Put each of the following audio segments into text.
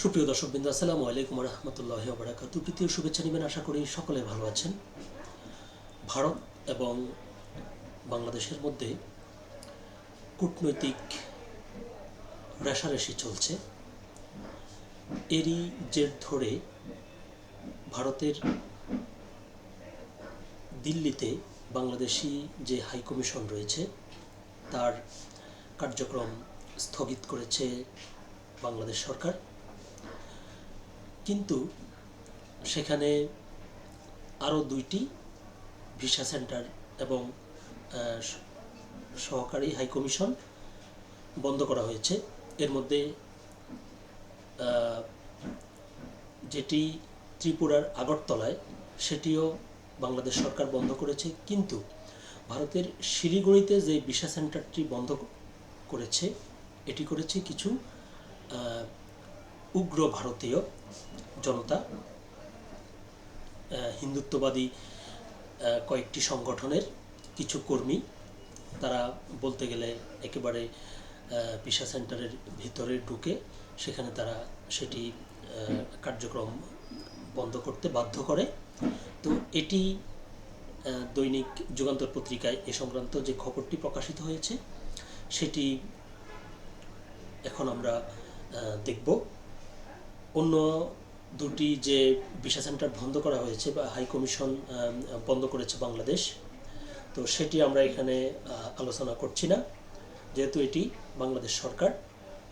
সুপ্রিয় দর্শকবৃন্দ, আসসালামু আলাইকুম রহমতুল্লাহ বারাকাতু তৃতীয় শুভেচ্ছা নেবেন, আশা করি সকলে ভালো আছেন। ভারত এবং বাংলাদেশের মধ্যে কূটনৈতিক রেশারেশি চলছে। এরই জের ধরে ভারতের দিল্লিতে বাংলাদেশি যে হাই কমিশন রয়েছে, তার কার্যক্রম স্থগিত করেছে বাংলাদেশ সরকার। কিন্তু সেখানে আরও দুইটি ভিসা সেন্টার এবং সহকারী হাই কমিশন বন্ধ করা হয়েছে। এর মধ্যে যেটি ত্রিপুরার আগরতলায়, সেটিও বাংলাদেশ সরকার বন্ধ করেছে। কিন্তু ভারতের শিলিগুড়িতে যে ভিসা সেন্টারটি বন্ধ করেছে, এটি করেছে কিছু উগ্র ভারতীয় জনতা হিন্দুত্ববাদী কয়েকটি সংগঠনের কিছু কর্মী, তারা বলতে গেলে একেবারে পিসা সেন্টারের ভিতরে ঢুকে সেখানে তারা সেটি কার্যক্রম বন্ধ করতে বাধ্য করে। তো এটি দৈনিক যুগান্তর পত্রিকায় এ সংক্রান্ত যে খবরটি প্রকাশিত হয়েছে, সেটি এখন আমরা দেখব। অন্য দুটি যে ভিসা সেন্টার বন্ধ করা হয়েছে বা হাই কমিশন বন্ধ করেছে বাংলাদেশ, তো সেটি আমরা এখানে আলোচনা করছি না। যেহেতু এটি বাংলাদেশ সরকার,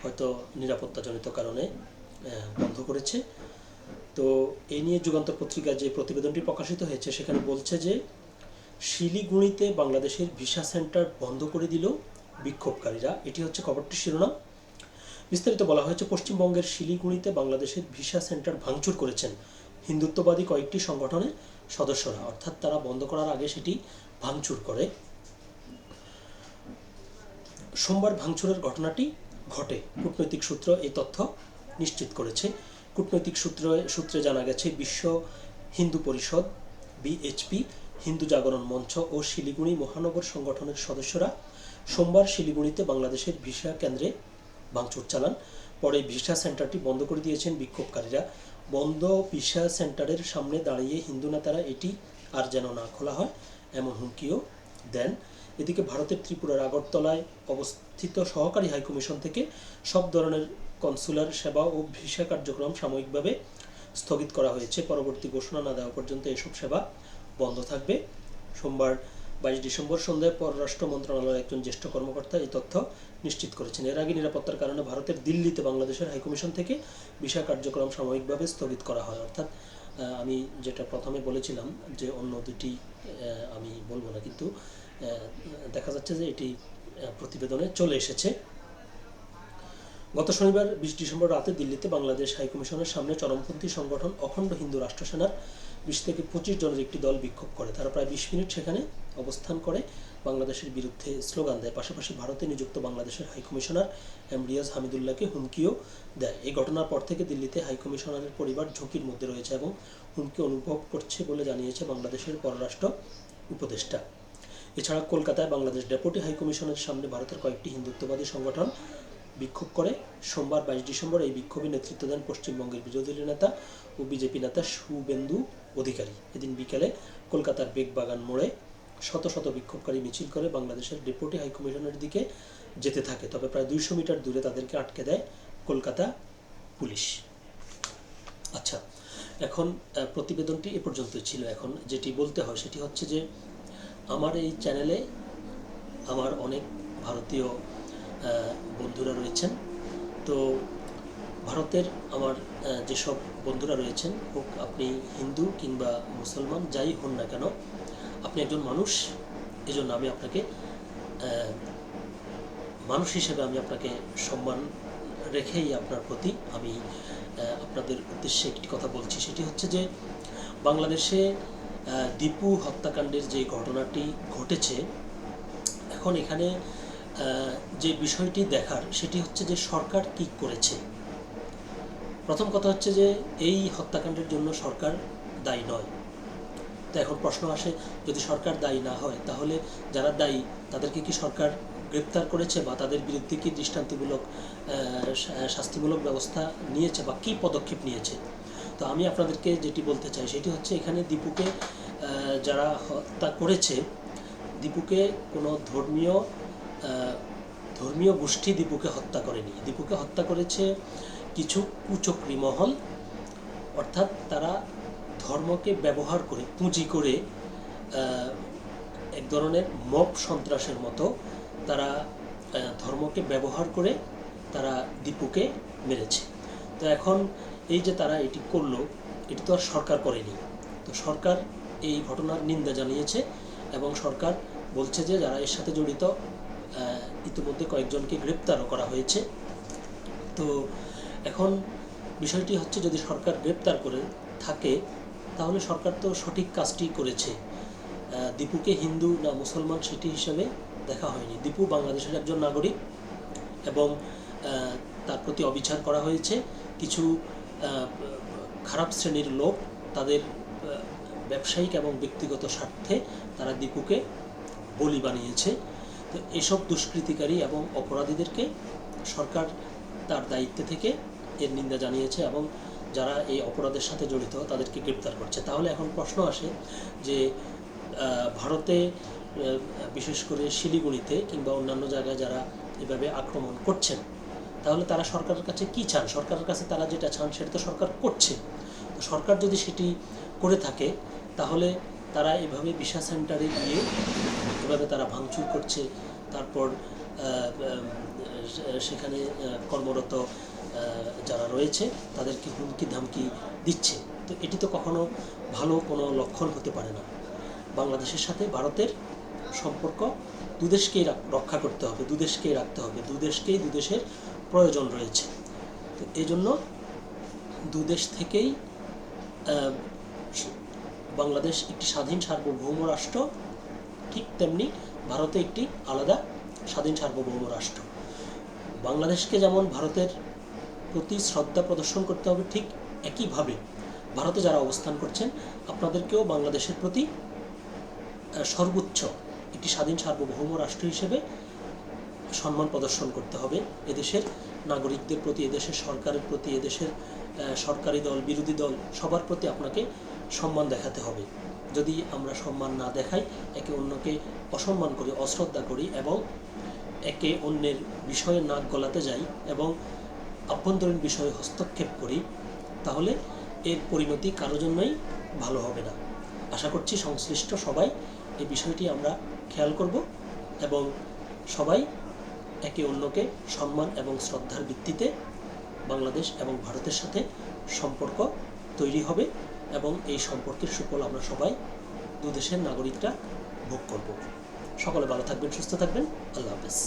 হয়তো নিরাপত্তাজনিত কারণে বন্ধ করেছে। তো এই নিয়ে যুগান্তর পত্রিকায় যে প্রতিবেদনটি প্রকাশিত হয়েছে, সেখানে বলছে যে, শিলিগুড়িতে বাংলাদেশের ভিসা সেন্টার বন্ধ করে দিল বিক্ষোভকারীরা। এটি হচ্ছে খবরটির শিরোনাম। বিস্তারিত বলা হয়েছে, পশ্চিমবঙ্গের শিলিগুড়িতে বাংলাদেশের ভিসা সেন্টার ভাঙচুর করেছেন হিন্দুত্ববাদী কয়েকটি সংগঠনের সদস্যরা, অর্থাৎ তারা বন্ধ করার আগে সেটি ভাঙচুর করে। সোমবার ভাঙচুরের ঘটনাটি ঘটে। কূটনৈতিক সূত্র এই তথ্য নিশ্চিত করেছে। কূটনৈতিক সূত্র, সূত্রে জানা গেছে, বিশ্ব হিন্দু পরিষদ, বিএইচপি, হিন্দু জাগরণ মঞ্চ ও শিলিগুড়ি মহানগর সংগঠনের সদস্যরা সোমবার শিলিগুড়িতে বাংলাদেশের ভিসা কেন্দ্রে ভাঙচুর চালান। পরে ভিসা সেন্টারটি বন্ধ করে দিয়েছেন বিক্ষোভকারীরা। বন্ধ ভিসা সেন্টারের সামনে দাঁড়িয়ে হিন্দু নেতারা এটি আর যেন না খোলা হয়, এমন হুমকিও দেন। এদিকে ভারতের ত্রিপুরার আগরতলায় অবস্থিত সহকারী হাইকমিশন থেকে সব ধরনের কনসুলার সেবা ও ভিসা কার্যক্রম সাময়িকভাবে স্থগিত করা হয়েছে। পরবর্তী ঘোষণা না দেওয়া পর্যন্ত এসব সেবা বন্ধ থাকবে। সোমবার বাইশ ডিসেম্বর সন্ধ্যায় পররাষ্ট্র মন্ত্রণালয়ের একজন জ্যেষ্ঠ কর্মকর্তা এই তথ্য নিশ্চিত করেছেন। এর আগে নিরাপত্তার কারণে ভারতের দিল্লিতে বাংলাদেশের হাইকমিশন থেকে ভিসা কার্যক্রম সাময়িকভাবে স্থগিত করা হয়। অর্থাৎ আমি যেটা প্রথমে বলেছিলাম যে অন্য দুটি আমি বলব না কিন্তু দেখা যাচ্ছে যে এটি প্রতিবেদনে চলে এসেছে। গত শনিবার বিশ ডিসেম্বর রাতে দিল্লিতে বাংলাদেশ হাইকমিশনের সামনে চরমপন্থী সংগঠন অখণ্ড হিন্দু রাষ্ট্র সেনার বিশ থেকে পঁচিশ জনের একটি দল বিক্ষোভ করে। তারা প্রায় বিশ মিনিট সেখানে অবস্থান করে বাংলাদেশের বিরুদ্ধে স্লোগান দেয়। পাশাপাশি ভারতে নিযুক্ত বাংলাদেশের হাইকমিশনার এম রিয়াজ হামিদুল্লাহকে হুমকিও দেয়। এই ঘটনার পর থেকে দিল্লিতে হাইকমিশনারের পরিবার ঝুঁকির মধ্যে রয়েছে এবং হুমকি অনুভব করছে বলে জানিয়েছে বাংলাদেশের পররাষ্ট্র উপদেষ্টা। এছাড়া কলকাতায় বাংলাদেশ ডেপুটি হাইকমিশনের সামনে ভারতের কয়েকটি হিন্দুত্ববাদী সংগঠন বিক্ষোভ করে। সোমবার বাইশ ডিসেম্বর এই বিক্ষোভে নেতৃত্ব দেন পশ্চিমবঙ্গের বিরোধী নেতা ও বিজেপি নেতা শুভেন্দু অধিকারী। এদিন বিকেলে কলকাতার বেগবাগান মোড়ে শত শত বিক্ষোভকারী মিছিল করে বাংলাদেশের ডেপুটি হাইকমিশনের দিকে যেতে থাকে, তবে প্রায় দুইশো মিটার দূরে তাদেরকে আটকে দেয় কলকাতা পুলিশ। আচ্ছা এখন প্রতিবেদনটি এ পর্যন্তই ছিল এখন। যেটি বলতে হয় সেটি হচ্ছে যে, আমার এই চ্যানেলে আমার অনেক ভারতীয় বন্ধুরা রয়েছেন। তো ভারতের আমার যেসব বন্ধুরা রয়েছেন, হোক আপনি হিন্দু কিংবা মুসলমান, যাই হন না কেন, আপনি একজন মানুষ, এজন্য আমি আপনাকে মানুষ হিসেবে আমি আপনাকে সম্মান রেখেই আপনার প্রতি আমি আপনাদের উদ্দেশ্যে একটি কথা বলছি। সেটি হচ্ছে যে, বাংলাদেশে দীপু হত্যাকাণ্ডের যে ঘটনাটি ঘটেছে, এখন এখানে যে বিষয়টি দেখার, সেটি হচ্ছে যে সরকার কি করেছে। প্রথম কথা হচ্ছে যে এই হত্যাকাণ্ডের জন্য সরকার দায়ী নয়। তো এখন প্রশ্ন আসে, যদি সরকার দায়ী না হয়, তাহলে যারা দায়ী, তাদেরকে কি সরকার গ্রেপ্তার করেছে বা তাদের বিরুদ্ধে কি দৃষ্টান্তমূলক শাস্তিমূলক ব্যবস্থা নিয়েছে বা কী পদক্ষেপ নিয়েছে? তো আমি আপনাদেরকে যেটি বলতে চাই, সেটি হচ্ছে এখানে দীপুকে যারা হত্যা করেছে, দীপুকে কোনো ধর্মীয় ধর্মীয় গোষ্ঠী দীপুকে হত্যা করেনি। দীপুকে হত্যা করেছে কিছু কুচক্রী মহল। অর্থাৎ তারা ধর্মকে ব্যবহার করে, পুঁজি করে এক ধরনের মব সন্ত্রাসের মতো তারা ধর্মকে ব্যবহার করে তারা দীপুকে মেরেছে। তো এখন এই যে তারা এটি করল, এটি তো আর সরকার করেনি। তো সরকার এই ঘটনার নিন্দা জানিয়েছে এবং সরকার বলছে যে যারা এর সাথে জড়িত ইতিমধ্যে কয়েকজনকে গ্রেপ্তারও করা হয়েছে। তো এখন বিষয়টি হচ্ছে, যদি সরকার গ্রেপ্তার করে থাকে, তাহলে সরকার তো সঠিক কাজটি করেছে। দীপুকে হিন্দু না মুসলমান সেটি হিসাবে দেখা হয়নি। দীপু বাংলাদেশের একজন নাগরিক এবং তার প্রতি অবিচার করা হয়েছে। কিছু খারাপ শ্রেণির লোক তাদের ব্যবসায়িক এবং ব্যক্তিগত স্বার্থে তারা দীপুকে বলি বানিয়েছে। তো এসব দুষ্কৃতিকারী এবং অপরাধীদেরকে সরকার তার দায়িত্বে থেকে এর নিন্দা জানিয়েছে এবং যারা এই অপরাধের সাথে জড়িত তাদেরকে গ্রেপ্তার করছে। তাহলে এখন প্রশ্ন আসে যে ভারতে বিশেষ করে শিলিগুড়িতে কিংবা অন্যান্য জায়গায় যারা এভাবে আক্রমণ করছেন, তাহলে তারা সরকারের কাছে কি চান? সরকারের কাছে তারা যেটা চান সেটা তো সরকার করছে। তো সরকার যদি সেটি করে থাকে, তাহলে তারা এভাবে বিশা সেন্টারে গিয়ে এভাবে তারা ভাঙচুর করছে, তারপর সেখানে কর্মরত যারা রয়েছে, তাদেরকে হুমকি ধামকি দিচ্ছে। তো এটি তো কখনো ভালো কোনো লক্ষণ হতে পারে না। বাংলাদেশের সাথে ভারতের সম্পর্ক দুদেশকেই রক্ষা করতে হবে দুদেশকেই রাখতে হবে দুদেশকেই দুদেশের প্রয়োজন রয়েছে। তো এই জন্য দুদেশ থেকেই বাংলাদেশ একটি স্বাধীন সার্বভৌম রাষ্ট্র ঠিক তেমনি ভারতে একটি আলাদা স্বাধীন সার্বভৌম রাষ্ট্র। বাংলাদেশকে যেমন ভারতের প্রতি শ্রদ্ধা প্রদর্শন করতে হবে, ঠিক একইভাবে ভারতে যারা অবস্থান করছেন, আপনাদেরকেও বাংলাদেশের প্রতি সর্বোচ্চ একটি স্বাধীন সার্বভৌম রাষ্ট্র হিসেবে সম্মান প্রদর্শন করতে হবে। এদেশের নাগরিকদের প্রতি, এদেশের সরকারের প্রতি, এদেশের সরকারি দল, বিরোধী দল, সবার প্রতি আপনাকে সম্মান দেখাতে হবে। যদি আমরা সম্মান না দেখাই, একে অন্যকে অসম্মান করি, অশ্রদ্ধা করি এবং একে অন্যের বিষয়ে নাক গলাতে যাই এবং আভ্যন্তরীণ বিষয়ে হস্তক্ষেপ করি, তাহলে এর পরিণতি কারও জন্যই ভালো হবে না। আশা করছি সংশ্লিষ্ট সবাই এই বিষয়টি আমরা খেয়াল করব এবং সবাই একে অন্যকে সম্মান এবং শ্রদ্ধার ভিত্তিতে বাংলাদেশ এবং ভারতের সাথে সম্পর্ক তৈরি হবে। এবং এই সম্পর্কের সুফল আমরা সবাই দু দেশের নাগরিকরা ভোগ করব। সকলে ভালো থাকবেন, সুস্থ থাকবেন। আল্লাহ হাফেজ।